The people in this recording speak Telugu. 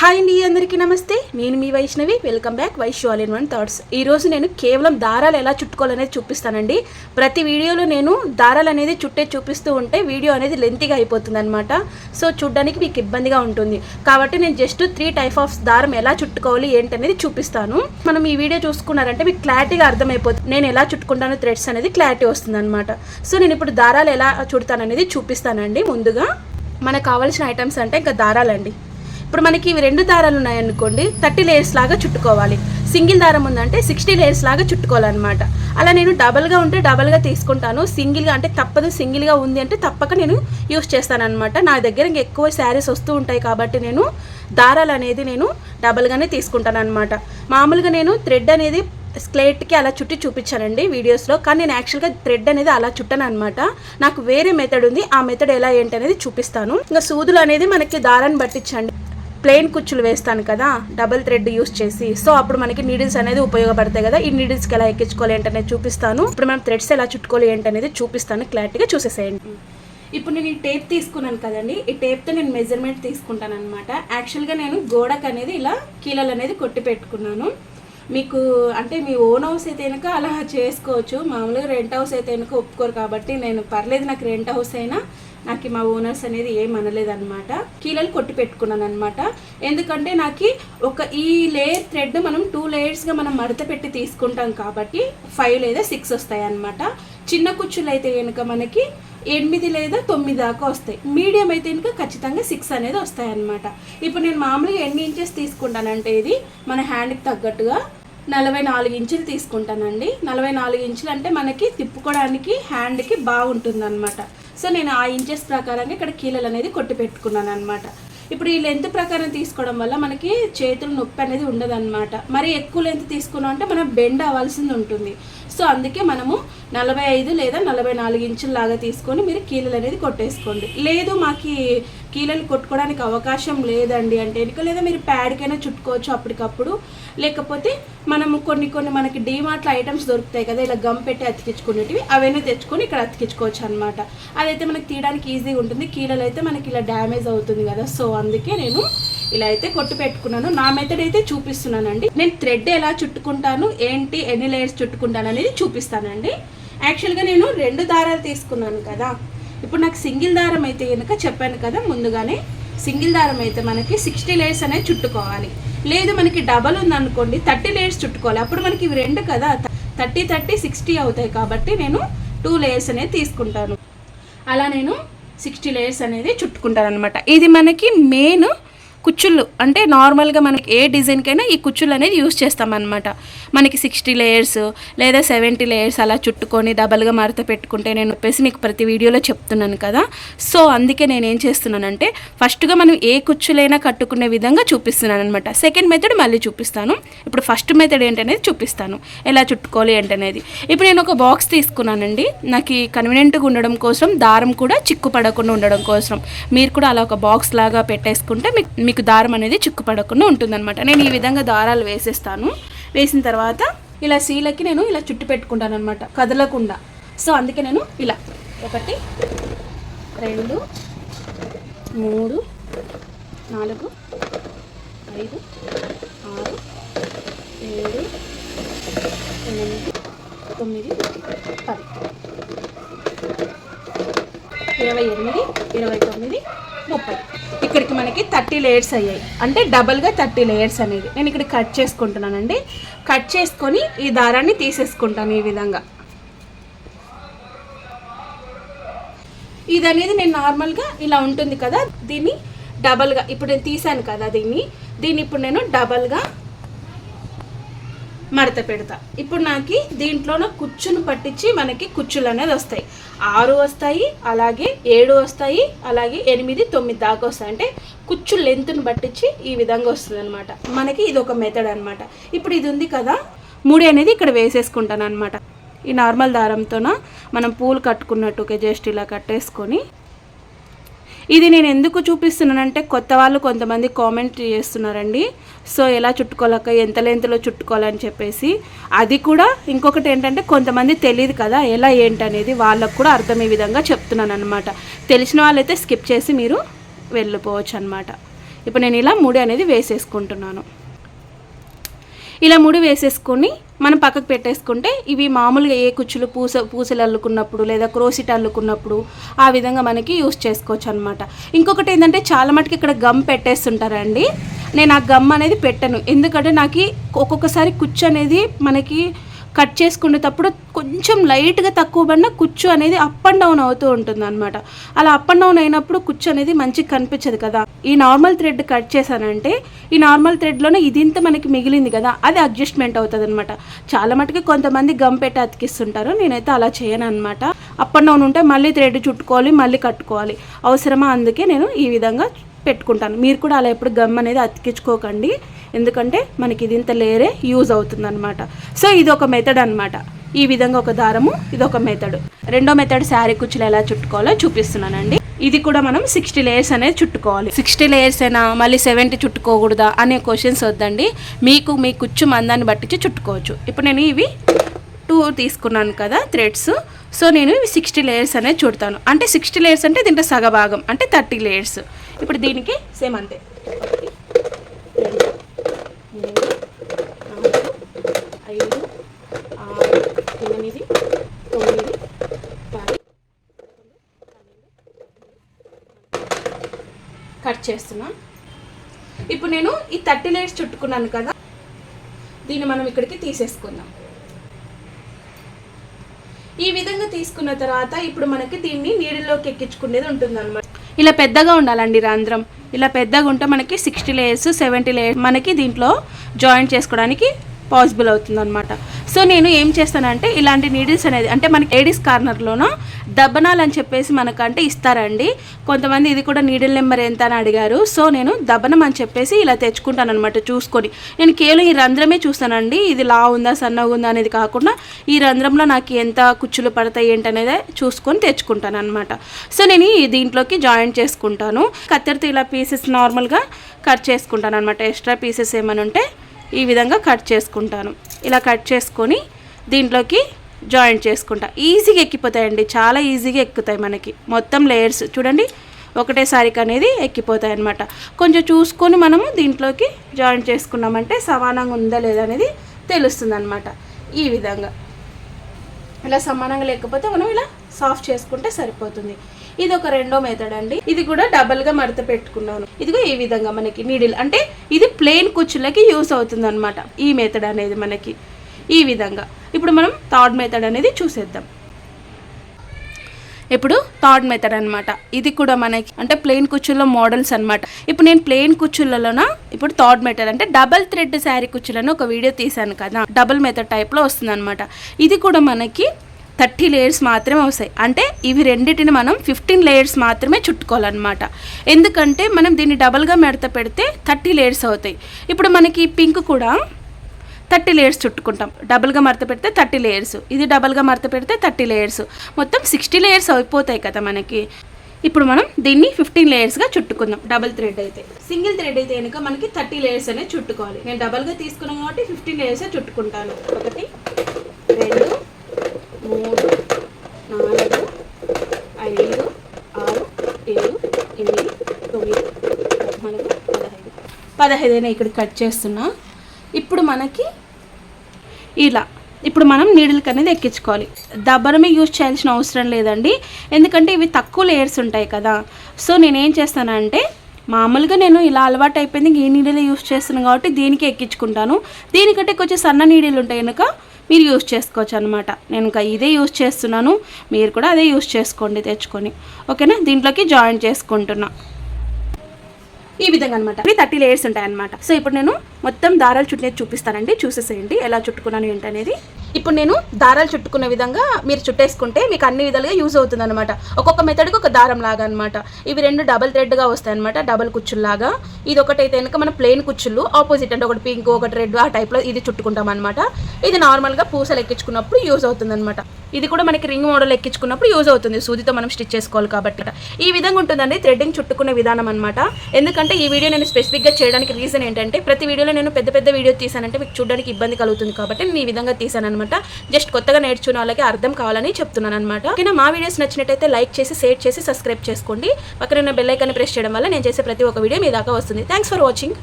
హాయ్ అండి అందరికీ నమస్తే. నేను మీ Vaishnavi. Welcome back Vaish all in one thoughts ఈరోజు నేను కేవలం దారాలు ఎలా చుట్టుకోవాలనేది చూపిస్తానండి. ప్రతి వీడియోలో నేను దారాలు అనేది చుట్టే చూపిస్తూ ఉంటే వీడియో అనేది లెంతీగా అయిపోతుంది అనమాట సో చూడ్డానికి మీకు ఇబ్బందిగా ఉంటుంది. కాబట్టి నేను జస్ట్ త్రీ టైప్ ఆఫ్ దారం ఎలా చుట్టుకోవాలి ఏంటనేది చూపిస్తాను. మనం ఈ వీడియో చూసుకున్నారంటే మీకు క్లారిటీగా అర్థమైపోతుంది. నేను ఎలా చుట్టుకుంటాను థ్రెడ్స్ అనేది క్లారిటీ వస్తుంది అనమాట సో నేను ఇప్పుడు దారాలు ఎలా చుడతాననేది చూపిస్తానండి ముందుగా. మనకు కావాల్సిన ఐటమ్స్ అంటే ఇంకా దారాలండి. ఇప్పుడు మనకి ఇవి రెండు దారాలు ఉన్నాయనుకోండి థర్టీ లేయర్స్ లాగా చుట్టుకోవాలి. సింగిల్ దారం ఉందంటే సిక్స్టీ లేయర్స్ లాగా చుట్టుకోవాలన్నమాట. అలా నేను డబల్గా ఉంటే డబల్గా తీసుకుంటాను. సింగిల్గా అంటే తప్పదు సింగిల్గా ఉంది అంటే తప్పక నేను యూస్ చేస్తానన్నమాట. నా దగ్గర ఇంకా ఎక్కువ శారీస్ వస్తూ ఉంటాయి కాబట్టి నేను దారాలు అనేది నేను డబల్గానే తీసుకుంటాను అనమాట మామూలుగా నేను థ్రెడ్ అనేది స్క్లేట్కి అలా చుట్టి చూపించానండి వీడియోస్లో కానీ నేను యాక్చువల్గా థ్రెడ్ అనేది అలా చుట్టాను అనమాట నాకు వేరే మెథడ్ ఉంది. ఆ మెథడ్ ఎలా ఏంటి అనేది చూపిస్తాను. ఇంకా సూదులు అనేది మనకి దారాన్ని పట్టించండి. ప్లెయిన్ కుచ్చులు వేస్తాను కదా డబుల్ థ్రెడ్ యూస్ చేసి. సో అప్పుడు మనకి నీడిల్స్ అనేది ఉపయోగపడతాయి కదా ఈ నీడిల్స్కి ఎలా ఎక్కించుకోవాలి ఏంటనేది చూపిస్తాను. ఇప్పుడు మనం థ్రెడ్స్ ఎలా చుట్టుకోవాలి ఏంటనేది చూపిస్తాను క్లారిటీగా చూసేసేయండి. ఇప్పుడు నేను ఈ టేప్ తీసుకున్నాను కదండి ఈ టేప్తో నేను మెజర్మెంట్ తీసుకుంటాను అనమాట యాక్చువల్గా నేను గోడకు అనేది ఇలా కీలలు అనేది కొట్టి పెట్టుకున్నాను. మీకు అంటే మీ ఓన్ హౌస్ అయితే కనుక అలా చేసుకోవచ్చు. మామూలుగా రెంట్ హౌస్ అయితే కనుక ఒప్పుకోరు కాబట్టి నేను పర్లేదు నాకు రెంట్ హౌస్ అయినా నాకు మా ఓనర్స్ అనేది ఏం అనలేదన్నమాట. కీలలు కొట్టి పెట్టుకున్నాను అనమాట ఎందుకంటే నాకు ఒక ఈ లేయర్ థ్రెడ్ మనం టూ లేయర్స్గా మనం మడత పెట్టి తీసుకుంటాం కాబట్టి ఫైవ్ లేదా సిక్స్ వస్తాయి అనమాట చిన్న కుచ్చులు అయితే కనుక మనకి ఎనిమిది లేదా తొమ్మిది దాకా వస్తాయి. మీడియం అయితే కనుక ఖచ్చితంగా సిక్స్ అనేది వస్తాయి అనమాట ఇప్పుడు నేను మామూలుగా ఎన్ని ఇంచెస్ తీసుకుంటానంటే ఇది మన హ్యాండ్కి తగ్గట్టుగా నలభై నాలుగు ఇంచులు తీసుకుంటానండి. నలభై నాలుగు ఇంచులు అంటే మనకి తిప్పుకోవడానికి హ్యాండ్కి బాగుంటుంది అనమాట సో నేను ఆ ఇంచెస్ ప్రకారంగా ఇక్కడ కీలలు అనేది కొట్టి పెట్టుకున్నాను అనమాట ఇప్పుడు ఈ లెంత్ ప్రకారం తీసుకోవడం వల్ల మనకి చేతులు నొప్పి అనేది ఉండదన్నమాట. మరి ఎక్కువ లెంత్ తీసుకున్నాం అంటే మనం బెండ్ అవ్వాల్సింది ఉంటుంది. సో అందుకే మనము నలభై ఐదు లేదా నలభై నాలుగు ఇంచుల లాగా తీసుకొని మీరు కీలలు అనేది కొట్టేసుకోండి. లేదు మాకు కీలలు కొట్టుకోవడానికి అవకాశం లేదండి అంటే ఎందుకు లేదా మీరు ప్యాడ్కైనా చుట్టుకోవచ్చు అప్పటికప్పుడు. లేకపోతే మనము కొన్ని కొన్ని మనకి డీమార్ట్లో ఐటమ్స్ దొరుకుతాయి కదా ఇలా గమ్ పెట్టి అతికించుకునేటివి అవన్నీ తెచ్చుకొని ఇక్కడ అతికించుకోవచ్చు అనమాట అదైతే మనకి తీయడానికి ఈజీగా ఉంటుంది. కీలలు అయితే మనకి ఇలా డ్యామేజ్ అవుతుంది కదా సో అందుకే నేను ఇలా అయితే కొట్టు పెట్టుకున్నాను. నా మెథడ్ అయితే చూపిస్తున్నానండి. నేను థ్రెడ్ ఎలా చుట్టుకుంటాను ఏంటి ఎన్ని లేయర్స్ చుట్టుకుంటాను అనేది చూపిస్తానండి. యాక్చువల్గా నేను రెండు దారాలు తీసుకున్నాను కదా. ఇప్పుడు నాకు సింగిల్ దారం అయితే కనుక చెప్పాను కదా ముందుగానే. సింగిల్ దారం అయితే మనకి సిక్స్టీ లేయర్స్ అనేది చుట్టుకోవాలి. లేదు మనకి డబల్ ఉందనుకోండి థర్టీ లేయర్స్ చుట్టుకోవాలి. అప్పుడు మనకి ఇవి రెండు కదా. థర్టీ థర్టీ సిక్స్టీ అవుతాయి కాబట్టి నేను టూ లేయర్స్ అనేది తీసుకుంటాను. అలా నేను సిక్స్టీ లేయర్స్ అనేది చుట్టుకుంటాను అనమాట ఇది మనకి మెయిన్ కుచ్చుళ్ళు. అంటే నార్మల్గా మనకి ఏ డిజైన్కైనా ఈ కుచ్చులు అనేది యూస్ చేస్తామన్నమాట. మనకి సిక్స్టీ లేయర్స్ లేదా సెవెంటీ లేయర్స్ అలా చుట్టుకొని డబల్గా మడత పెట్టుకుంటే నేను చెప్పేసి మీకు ప్రతి వీడియోలో చెప్తున్నాను కదా. సో అందుకే నేను ఏం చేస్తున్నానంటే ఫస్ట్గా మనం ఏ కుచ్చులైనా కట్టుకునే విధంగా చూపిస్తున్నాను అనమాట సెకండ్ మెథడ్ మళ్ళీ చూపిస్తాను. ఇప్పుడు ఫస్ట్ మెథడ్ ఏంటనేది చూపిస్తాను. ఎలా చుట్టుకోవాలి ఏంటనేది. ఇప్పుడు నేను ఒక బాక్స్ తీసుకున్నానండి. నాకు కన్వీనియంట్గా ఉండడం కోసం దారం కూడా చిక్కు పడకుండా ఉండడం కోసం. మీరు కూడా అలా ఒక బాక్స్ లాగా పెట్టేసుకుంటే మీకు మీకు దారం అనేది అనేది పడకుండా ఉంటుందన్నమాట. నేను ఈ విధంగా దారాలు వేసేస్తాను. వేసిన తర్వాత ఇలా సీలకి నేను ఇలా చుట్టు పెట్టుకుంటాను అనమాట కదలకుండా. సో అందుకే నేను ఇలా ఒకటి రెండు మూడు నాలుగు ఐదు ఆరు ఏడు ఎనిమిది తొమ్మిది పది. ఇరవై ఎనిమిది ఇరవై తొమ్మిది ముప్పై. ఇక్కడికి మనకి థర్టీ లేయర్స్ అయ్యాయి. అంటే డబల్గా థర్టీ లేయర్స్ అనేది. నేను ఇక్కడ కట్ చేసుకుంటున్నానండి. కట్ చేసుకొని ఈ దారాన్ని తీసేసుకుంటాను ఈ విధంగా. ఇది అనేది నేను నార్మల్గా ఇలా ఉంటుంది కదా దీన్ని డబల్గా ఇప్పుడు నేను తీసాను కదా దీన్ని. దీన్ని ఇప్పుడు నేను డబల్గా మడత పెడతా. ఇప్పుడు నాకు దీంట్లోన కుచ్చును పట్టించి మనకి కుచ్చులు అనేది వస్తాయి. ఆరు వస్తాయి అలాగే ఏడు వస్తాయి అలాగే ఎనిమిది తొమ్మిది దాకా వస్తాయి. అంటే కుచ్చు లెంత్ను పట్టించి ఈ విధంగా వస్తుంది అనమాట మనకి ఇది ఒక మెథడ్ అనమాట ఇప్పుడు ఇది ఉంది కదా ముడి అనేది ఇక్కడ వేసేసుకుంటాను అనమాట ఈ నార్మల్ దారంతోన మనం పూలు కట్టుకున్నట్టుగా జస్ట్ ఇలా కట్టేసుకొని ఇది నేను ఎందుకు చూపిస్తున్నానంటే కొత్త వాళ్ళు కొంతమంది కామెంట్ చేస్తున్నారండి. సో ఎలా చుట్టుకోలేక ఎంత లెంత్లో చుట్టుకోవాలని చెప్పేసి. అది కూడా ఇంకొకటి ఏంటంటే కొంతమంది తెలియదు కదా ఎలా ఏంటనేది వాళ్ళకు కూడా అర్థమయ్యే విధంగా చెప్తున్నాను అనమాట తెలిసిన వాళ్ళైతే స్కిప్ చేసి మీరు వెళ్ళిపోవచ్చు అనమాట ఇప్పుడు నేను ఇలా ముడి అనేది వేసేసుకుంటున్నాను. ఇలా ముడి వేసేసుకొని మనం పక్కకు పెట్టేసుకుంటే ఇవి మామూలుగా ఏ కుచ్చులు పూస పూసలు అల్లుకున్నప్పుడు లేదా క్రోసిట్ అల్లుకున్నప్పుడు ఆ విధంగా మనకి యూస్ చేసుకోవచ్చు అనమాట ఇంకొకటి ఏంటంటే చాలా మటుకు ఇక్కడ గమ్ పెట్టేస్తుంటారండి. నేను ఆ గమ్ అనేది పెట్టను. ఎందుకంటే నాకు ఒక్కొక్కసారి కుచ్చు అనేది మనకి కట్ చేసుకునేటప్పుడు కొంచెం లైట్గా తక్కువ పడిన కుచ్చు అనేది అప్ అండ్ డౌన్ అవుతూ ఉంటుంది అనమాట అలా అప్ అండ్ డౌన్ అయినప్పుడు కుచ్చు అనేది మంచిగా కనిపించదు కదా. ఈ నార్మల్ థ్రెడ్ కట్ చేశానంటే ఈ నార్మల్ థ్రెడ్లోనే ఇదింత మనకి మిగిలింది కదా అది అడ్జస్ట్మెంట్ అవుతుంది అనమాట చాలా మటుకు కొంతమంది గమ్ పెట్టి అతికిస్తుంటారు నేనైతే అలా చేయను అనమాట అప్ అండ్ డౌన్ ఉంటే మళ్ళీ థ్రెడ్ చుట్టుకోవాలి మళ్ళీ కట్టుకోవాలి. అవసరమా అందుకే నేను ఈ విధంగా పెట్టుకుంటాను. మీరు కూడా అలా ఎప్పుడు గమ్ అనేది అతికించుకోకండి. ఎందుకంటే మనకి ఇది ఇంత లేరే యూజ్ అవుతుందన్నమాట. సో ఇది ఒక మెథడ్ అనమాట ఈ విధంగా ఒక దారము ఇది ఒక మెథడ్ రెండో మెథడ్ శారీ కుచ్చులు ఎలా చుట్టుకోవాలో చూపిస్తున్నానండి. ఇది కూడా మనం సిక్స్టీ లేయర్స్ అనేది చుట్టుకోవాలి. సిక్స్టీ లేయర్స్ అయినా మళ్ళీ సెవెంటీ చుట్టుకోకూడదా అనే క్వశ్చన్స్ వద్దండి. మీకు మీ కుచ్చు మందాన్ని బట్టించి చుట్టుకోవచ్చు. ఇప్పుడు నేను ఇవి టూ తీసుకున్నాను కదా థ్రెడ్స్ సో నేను ఇవి సిక్స్టీ లేయర్స్ అనేది చుడతాను. అంటే సిక్స్టీ లేయర్స్ అంటే దీంట్లో సగభాగం అంటే థర్టీ లేయర్స్ ఇప్పుడు దీనికి సేమ్ అంతే ఒకటి, రెండు, మూడు, నాలుగు, ఐదు ఆరు ఎనిమిది తొమ్మిది పది కట్ ఇప్పుడు నేను ఈ థర్టీ లేయర్స్ చుట్టుకున్నాను కదా దీన్ని మనం ఇక్కడికి తీసేసుకుందాం. ఈ విధంగా తీసుకున్న తర్వాత ఇప్పుడు మనకి దీన్ని నీళ్ళలోకి ఎక్కించుకునేది ఉంటుంది ఇలా పెద్దగా ఉండాలండి రంధ్రం. ఇలా పెద్దగా ఉంటే మనకి సిక్స్టీ లేయర్స్ సెవెంటీ లేయర్స్ మనకి దీంట్లో జాయిన్ చేసుకోవడానికి పాసిబుల్ అవుతుంది అనమాట సో నేను ఏం చేస్తానంటే ఇలాంటి నీడిల్స్ అనేది అంటే మనకి లేడీస్ కార్నర్లోనో దబ్బనాలు అని చెప్పేసి మనకంటే ఇస్తారండి. కొంతమంది ఇది కూడా నీడిల్ నెంబర్ ఎంత అని అడిగారు. సో నేను దబ్బనం అని చెప్పేసి ఇలా తెచ్చుకుంటాను అనమాట చూసుకొని. నేను కేవలం ఈ రంధ్రమే చూస్తానండి. ఇది లా ఉందా సన్నగా ఉందా అనేది కాకుండా ఈ రంధ్రంలో నాకు ఎంత కుచ్చులు పడతాయి ఏంటనేది చూసుకొని తెచ్చుకుంటాను అనమాట సో నేను దీంట్లోకి జాయిన్ చేసుకుంటాను. కత్తెరతో ఇలా పీసెస్ నార్మల్గా కట్ చేసుకుంటాను అనమాట ఎక్స్ట్రా పీసెస్ ఏమైనా ఉంటే ఈ విధంగా కట్ చేసుకుంటాను. ఇలా కట్ చేసుకొని దీంట్లోకి జాయింట్ చేసుకుంటా. ఈజీగా ఎక్కిపోతాయండి. చాలా ఈజీగా ఎక్కుతాయి మనకి. మొత్తం లేయర్స్ చూడండి. ఒకటేసారికి అనేది ఎక్కిపోతాయి అనమాట కొంచెం చూసుకొని మనము దీంట్లోకి జాయింట్ చేసుకున్నామంటే సమానంగా ఉందా లేదా అనేది తెలుస్తుంది అనమాట ఈ విధంగా. ఇలా సమానంగా లేకపోతే మనం ఇలా సాఫ్ట్ చేసుకుంటే సరిపోతుంది. ఇది ఒక రెండో మెథడ్ అండి. ఇది కూడా డబల్గా మడత పెట్టుకున్నాను. ఇదిగో ఈ విధంగా మనకి నీడిల్ అంటే ఇది ప్లెయిన్ కుచ్చులకి యూస్ అవుతుంది అనమాట ఈ మెథడ్ అనేది మనకి. ఈ విధంగా. ఇప్పుడు మనం థర్డ్ మెథడ్ అనేది చూసేద్దాం. ఇప్పుడు థర్డ్ మెథడ్ అనమాట ఇది కూడా మనకి అంటే ప్లెయిన్ కుచ్చుల్లో మోడల్స్ అనమాట ఇప్పుడు నేను ప్లెయిన్ కుచ్చులలోన? ఇప్పుడు థర్డ్ మెథడ్ అంటే డబల్ థ్రెడ్ శారీ కుచ్చులను ఒక వీడియో తీశాను కదా. డబుల్ మెథడ్ టైప్లో వస్తుంది అనమాట ఇది కూడా మనకి థర్టీ లేయర్స్ మాత్రమే వస్తాయి. అంటే ఇవి రెండింటిని మనం ఫిఫ్టీన్ లేయర్స్ మాత్రమే చుట్టుకోవాలన్నమాట. ఎందుకంటే మనం దీన్ని డబల్గా మెడత పెడితే థర్టీ లేయర్స్ అవుతాయి. ఇప్పుడు మనకి పింక్ కూడా థర్టీ లేయర్స్ చుట్టుకుంటాం. డబుల్గా మడత పెడితే థర్టీ లేయర్స్. ఇది డబుల్గా మడత పెడితే థర్టీ లేయర్స్. మొత్తం సిక్స్టీ లేయర్స్ అయిపోతాయి కదా మనకి. ఇప్పుడు మనం దీన్ని ఫిఫ్టీన్ లేయర్స్గా చుట్టుకుందాం. డబుల్ థ్రెడ్ అయితే. సింగిల్ థ్రెడ్ అయితే కనుక మనకి థర్టీ లేయర్స్ అనేది చుట్టుకోవాలి. నేను డబల్గా తీసుకున్నాను కాబట్టి ఫిఫ్టీన్ లేయర్స్ చుట్టుకుంటాను. ఒకటి రెండు మూడు నాలుగు ఐదు ఆరు ఏడు ఎనిమిది తొమ్మిది పద్నాలుగు పదహైదు. పదహైదైనా ఇక్కడ కట్ చేస్తున్నా. ఇప్పుడు మనకి ఇలా. ఇప్పుడు మనం నీడిల్కి అనేది ఎక్కించుకోవాలి. దబ్బరమే యూజ్ చేయాల్సిన అవసరం లేదండి. ఎందుకంటే ఇవి తక్కువ లేయర్స్ ఉంటాయి కదా. సో నేనేం చేస్తానంటే మామూలుగా నేను ఇలా అలవాటు అయిపోయింది ఈ నీడిలే యూజ్ చేస్తున్నాను కాబట్టి దీనికి ఎక్కించుకుంటాను. దీనికంటే కొంచెం సన్న నీడిలు ఉంటాయి కనుక మీరు యూజ్ చేసుకోవచ్చు అనమాట నేను ఇంకా ఇదే యూజ్ చేస్తున్నాను. మీరు కూడా అదే యూజ్ చేసుకోండి తెచ్చుకొని. ఓకేనా? దీంట్లోకి జాయిన్ చేసుకుంటున్నాను ఈ విధంగా అనమాట ఇవి థర్టీ లేయర్స్ ఉంటాయి అనమాట సో ఇప్పుడు నేను మొత్తం దారాలు చుట్టేది చూపిస్తానండి. చూసేసేయండి. ఎలా చుట్టుకున్నాను ఏంటనేది. ఇప్పుడు నేను దారాలు చుట్టుకున్న విధంగా మీరు చుట్టేసుకుంటే మీకు అన్ని విధాలుగా యూజ్ అవుతుంది అనమాట ఒక్కొక్క మెథడ్కి ఒక దారం లాగా అనమాట ఇవి రెండు డబల్ థ్రెడ్గా వస్తాయి అనమాట డబల్ కుచ్చుల్లాగా. ఇది ఒకటైతే కనుక మన ప్లెయిన్ కుచ్చులు ఆపోజిట్ అంటే ఒకటి పింక్ ఒకటి రెడ్ ఆ టైప్లో ఇది చుట్టుకుంటాం అనమాట ఇది నార్మల్గా పూసలు ఎక్కించుకున్నప్పుడు యూజ్ అవుతుంది అనమాట ఇది కూడా మనకి రింగ్ మోడల్ ఎక్కించుకున్నప్పుడు యూజ్ అవుతుంది. సూదితో మనం స్టిచ్ చేసుకోవాలి కాబట్టి. ఈ విధంగా ఉంటుందండి థ్రెడ్డింగ్ చుట్టుకునే విధానం అనమాట ఎందుకంటే ఈ వీడియో నేను స్పెసిఫిక్గా చేయడానికి రీజన్ ఏంటంటే ప్రతి వీడియోలో నేను పెద్ద పెద్ద వీడియో తీసానంటే మీకు చూడడానికి ఇబ్బంది కలుగుతుంది కాబట్టి నేను ఈ విధంగా తీసాను అనమాట జస్ట్ కొత్తగా నేర్చుకున్న వాళ్ళకి అర్థం కావాలని చెప్తున్నాను అనమాట ఓకేనా? మా వీడియోస్ నచ్చినట్టయితే లైక్ చేసి షేర్ చేసి సబ్స్క్రైబ్ చేసుకోండి. పక్కన ఉన్న బెల్ ఐకాన్ని ప్రెస్ చేయడం వల్ల నేను చేసే ప్రతి ఒక్క వీడియో మీ దాకా వస్తుంది. Thanks for watching